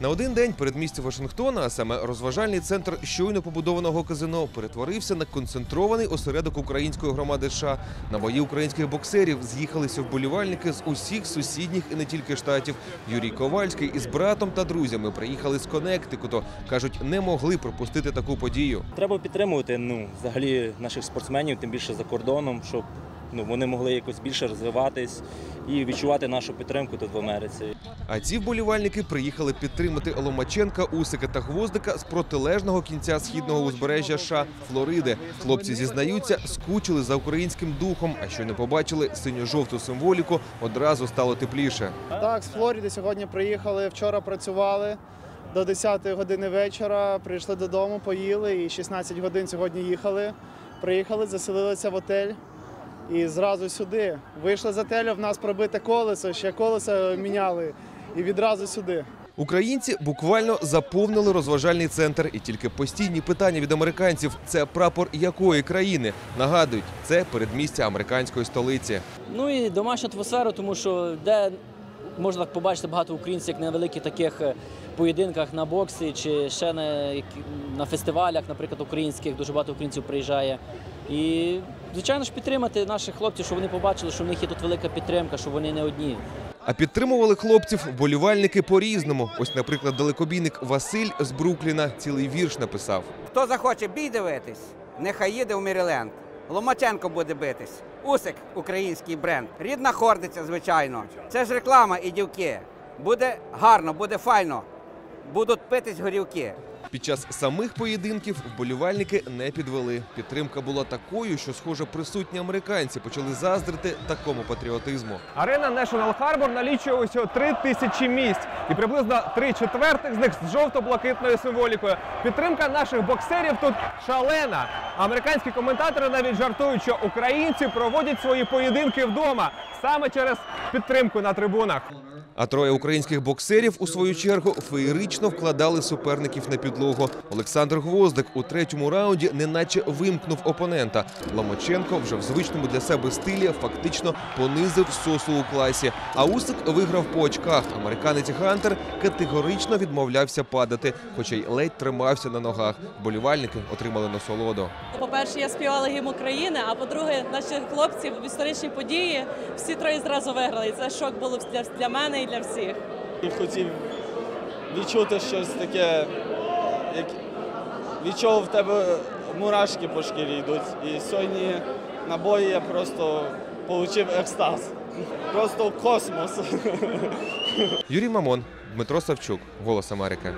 На один день передмістя Вашингтона, а саме розважальний центр щойно побудованого казино, перетворився на концентрований осередок української громади США. На бої українських боксерів з'їхалися вболівальники з усіх сусідніх і не тільки штатів. Юрій Ковальський із братом та друзями приїхали з Коннектикуту. кажуть, не могли пропустити таку подію. Треба підтримувати ну, взагалі наших спортсменів, тим більше за кордоном, щоб ну, вони могли якось більше розвиватись і відчувати нашу підтримку тут в Америці. А ці вболівальники приїхали підтримати Ломаченка, Усика та Гвоздика з протилежного кінця східного узбережжя США Флориди. Хлопці зізнаються, скучили за українським духом, а що не побачили синьо-жовту символіку, одразу стало тепліше. Так, з Флориди сьогодні приїхали. Вчора працювали до 10 години вечора. Прийшли додому, поїли і 16 годин сьогодні їхали. Приїхали, заселилися в отель і зразу сюди. Вийшли з отелю, в нас пробите колесо, ще колесо міняли і відразу сюди. Українці буквально заповнили розважальний центр, і тільки постійні питання від американців це прапор якої країни. Нагадують, це передмістя американської столиці. Ну і домашня атмосфера, тому що де можна побачити багато українців, як на великих таких е, поєдинках на боксі чи ще на, на фестивалях, наприклад, українських, дуже багато українців приїжджає. І, звичайно ж, підтримати наших хлопців, щоб вони побачили, що в них є тут велика підтримка, що вони не одні. А підтримували хлопців вболівальники по-різному. Ось, наприклад, далекобійник Василь з Брукліна цілий вірш написав. Хто захоче бій дивитись, нехай їде в Міріленд. Ломаченко буде битись. Усик український бренд. Рідна хордиця, звичайно. Це ж реклама і дівки. Буде гарно, буде файно. Будуть питись горівки. Під час самих поєдинків вболівальники не підвели. Підтримка була такою, що, схоже, присутні американці почали заздрити такому патріотизму. Арена National Harbor налічує усього три тисячі місць, і приблизно три четвертих з них з жовто-блакитною символікою. Підтримка наших боксерів тут шалена. Американські коментатори навіть жартують, що українці проводять свої поєдинки вдома саме через підтримку на трибунах. А троє українських боксерів у свою чергу феєрично вкладали суперників на підлогу. Олександр Гвоздик у третьому раунді неначе вимкнув опонента. Ломаченко вже в звичному для себе стилі фактично понизив сосу у класі. А Усик виграв по очках. Американець Гантер категорично відмовлявся падати, хоча й ледь тримався на ногах. Болівальники отримали насолоду. По-перше, я співала гімн України, а по-друге, наші хлопці в історичній події всі троє зразу виграли. Це шок було для мене і для всіх. хотів відчути щось таке, як від чого в тебе мурашки по шкірі йдуть. І сьогодні на бої я просто отримав екстаз. Просто космос. Юрій Мамон, Дмитро Савчук, Голос Америки.